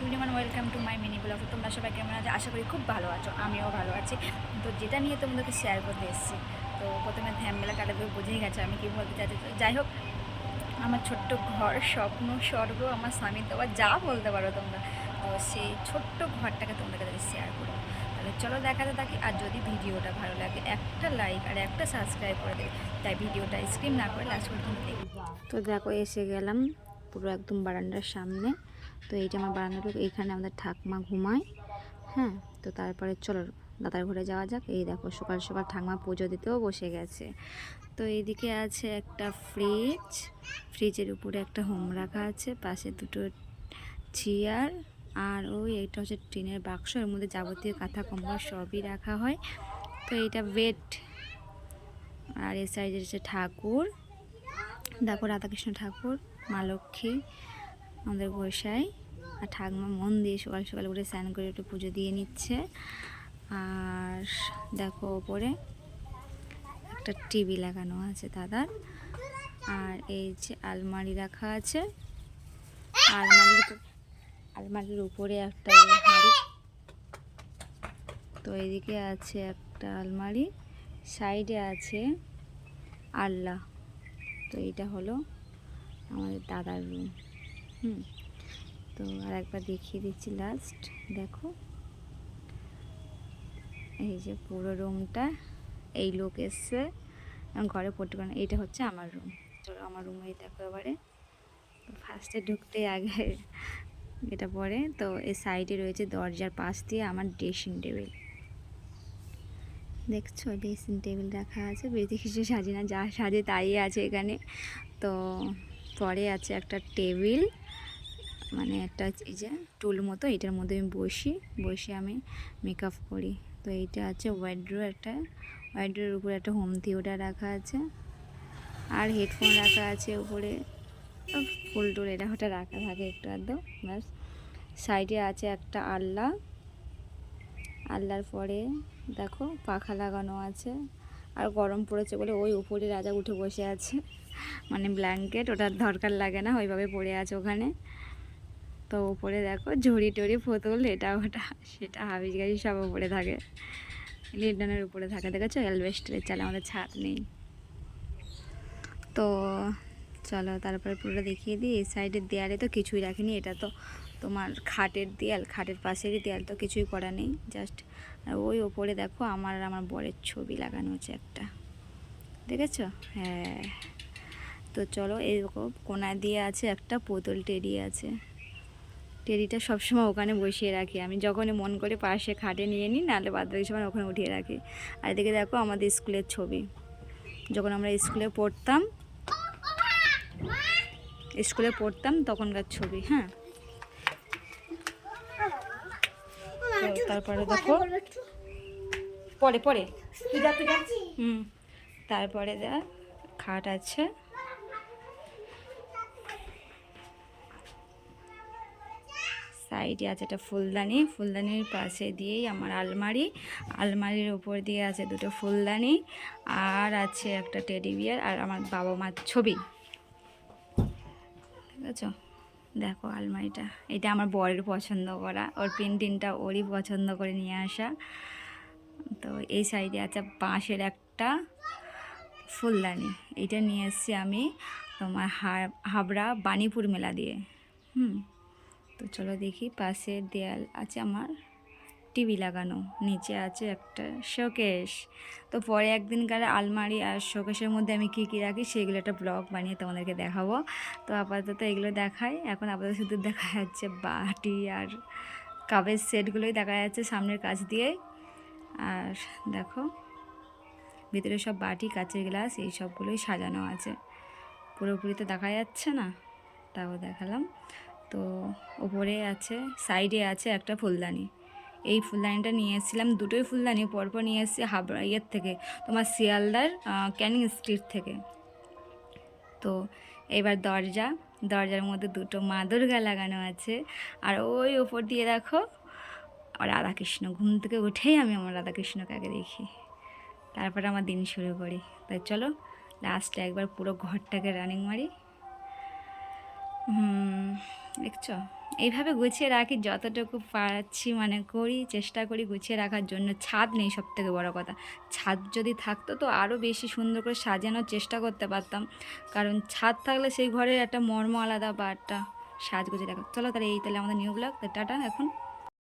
Everyone welcome to my mini vlog তোমরা সবাই কেমন আছো? আশা করি খুব ভালো আছো, আমিও ভালো আছি। তো যেটা নিয়ে তোমাদেরকে শেয়ার করতে এসেছি, তো প্রথমে ধ্যানবেলা কাটাতে বুঝেই গেছে আমি কি বলতে চাইছি যাই হোক, আমার ছোট্ট ঘর, স্বপ্ন, স্বর্গ, আমার স্বামী দেওয়া যা বলতে পারো তোমরা। তো সেই ছোট্ট ঘরটাকে তোমাদের কাছে শেয়ার করব। তাহলে চলো দেখাতে থাকি, আর যদি ভিডিওটা ভালো লাগে, একটা লাইক আর একটা সাবস্ক্রাইব করে দেবে। তাই ভিডিওটা স্ক্রিন না করে লাস্ট পর্যন্ত তো দেখো, এসে গেলাম পুরো একদম বারান্দার সামনে। তো এইটা আমার বারান্দাটা এইখানে আমাদের ঠাকমা ঘুমায়। হ্যাঁ তো তারপরে চলো দাদার ঘরে যাওয়া যাক। এই দেখো, সকাল সকাল ঠাকমা পুজো দিতেও বসে গেছে। তো এইদিকে আছে একটা ফ্রিজ ফ্রিজের উপরে একটা হোম রাখা আছে, পাশে দুটো চেয়ার আর ওই এইটা হচ্ছে টিনের বাক্স। এর মধ্যে যাবতীয় কাঁথা কম্বল সবই রাখা হয়। তো এইটা বেড আর এই সাইডে হচ্ছে ঠাকুর। দেখো রাধাকৃষ্ণ ঠাকুর, মা লক্ষ্মী। আমাদের গোসাই আর ঠাকমা মন দিয়ে সকাল সকাল উঠে স্নান করে একটু পুজো দিয়ে নিচ্ছে। আর দেখো ওপরে একটা টিভি লাগানো আছে দাদার। আর এই যে আলমারি রাখা আছে। আলমারির আলমারির উপরে একটা হাঁড়ি। তো এদিকে আছে একটা আলমারি, সাইডে আছে আল্লাহ তো এইটা হলো আমাদের দাদার রুম হুম। তো আর একবার দেখিয়ে দিচ্ছি লাস্ট দেখো। এই যে পুরো রুমটা এই লোক এসছে। ঘরে পড়তে পারে এইটা হচ্ছে আমার রুম তো আমার রুমে দেখো এবারে। ফার্স্টে ঢুকতে আগে এটা পরে। তো এই সাইডে রয়েছে দরজার পাশ দিয়ে আমার ড্রেসিং টেবিল দেখছ ড্রেসিং টেবিল রাখা আছে। বেশি কিছু সাজি না যা সাজে তাই আছে এখানে। তো পরে আছে একটা টেবিল মানে একটা এই যে টুল মতো এটার মধ্যে আমি বসি, বসে আমি মেকআপ করি। তো এইটা আছে ওয়াইড্রো একটা ওয়াইড্রোর উপরে একটা হোম থিয়েটার রাখা আছে। আর হেডফোন রাখা আছে উপরে। ফুল টুল এটা ওটা রাখা থাকে একটু আধো ব্যাস। সাইডে আছে একটা আল্লাহ আল্লাহর পরে দেখো পাখা লাগানো আছে। আর গরম পড়েছে বলে ওই উপরে রাজা উঠে বসে আছে। মানে ব্ল্যাঙ্কেট ওটার দরকার লাগে না, ওইভাবে পড়ে আছে ওখানে। তো ওপরে দেখো ঝুড়ি টড়ি ফতুল এটা ওটা, সেটা হাবিজ গাড়ি সব উপরে থাকে। লিডনের উপরে থাকে, দেখেছ? অ্যালবেস্টারের চালে আমাদের ছাদ নেই। তো চলো তারপরে পুরোটা দেখিয়ে দিই। এই সাইডের দেয়ালে তো কিছুই রাখিনি, এটা তো তোমার খাটের দেয়াল, খাটের পাশেরই দেয়াল তো কিছুই করা নেই। জাস্ট ওই ওপরে দেখো আমার আর আমার বরের ছবি লাগানো আছে একটা। দেখেছ? হ্যাঁ। তো চলো এরকম কোনা দিয়ে আছে একটা, পুতুল টেডি আছে। টেডিটা সবসময় ওখানে বসিয়ে রাখি। আমি যখনই মন করে পাশে খাটে নিয়ে নিই নাহলে বাদ বাকি সময় ওখানে উঠিয়ে রাখি। আর এদিকে দেখো আমাদের স্কুলের ছবি। যখন আমরা স্কুলে পড়তাম স্কুলে পড়তাম তখনকার ছবি হ্যাঁ? তারপরে দেখো পরে পরে হুম তারপরে দেখ খাট আছে। সাইডে আছে একটা ফুলদানি। ফুলদানির পাশে দিয়েই আমার আলমারি। আলমারির উপর দিয়ে আছে দুটো ফুলদানি আর আছে একটা টেডি বিয়ার আর আমার বাবা মার ছবি। ঠিক আছে দেখো আলমারিটা। এটা আমার বরের পছন্দ করা। ওর পেন্টিংটা ওরই পছন্দ করে নিয়ে আসা। তো এই সাইডে আছে বাঁশের একটা ফুলদানি। এটা নিয়ে এসেছি আমি তোমার হাবড়া বাণীপুর মেলা দিয়ে। হুম। তো চলো দেখি, পাশে দেয়াল আছে আমার। টিভি লাগানো, নিচে আছে একটা শোকেশ। তো পরে একদিনকার আলমারি আর শোকেশের মধ্যে আমি কী কী রাখি সেগুলো একটা ব্লগ বানিয়ে তোমাদেরকে দেখাবো। তো আপাতত এগুলো দেখাই, এখন আপাতত শুধু দেখা যাচ্ছে বাটি আর কাপের সেটগুলোই দেখা যাচ্ছে সামনের কাছ দিয়ে। আর দেখো, ভিতরে সব বাটি, কাচের গ্লাস, এই সবগুলোই সাজানো আছে। পুরোপুরি তো দেখা যাচ্ছে না, তাও দেখালাম। তো ওপরে আছে সাইডে আছে একটা ফুলদানি। এই ফুলদানিটা নিয়ে এসেছিলাম, দুটোই ফুলদানি, পরপর নিয়ে এসেছি হাবড়া ইয়ের থেকে, তোমার শিয়ালদার ক্যানিং স্ট্রিট থেকে। তো এবার দরজা, দরজার মধ্যে দুটো মা দুর্গা লাগানো আছে, আর ওই ওপর দিয়ে দেখো রাধাকৃষ্ণ, ঘুম থেকে উঠেই আমি আমার রাধাকৃষ্ণকে আগে দেখি। তারপরে আমার দিন শুরু করি। তাই চলো লাস্টে একবার পুরো ঘরটাকে রানিং মারি। হুম দেখছ? এইভাবে গুছিয়ে রাখি, যতটুকু পারছি মানে করি, চেষ্টা করি গুছিয়ে রাখার জন্য। ছাদ নেই সব থেকে বড়ো কথা। ছাদ যদি থাকতো তো আরও বেশি সুন্দর করে সাজানোর চেষ্টা করতে পারতাম। কারণ ছাদ থাকলে সেই ঘরের একটা মর্ম আলাদা বা একটা সাজগুজে দেখা। চলো তাহলে এই তাহলে আমাদের নিউ ব্লগ। টাটা এখন।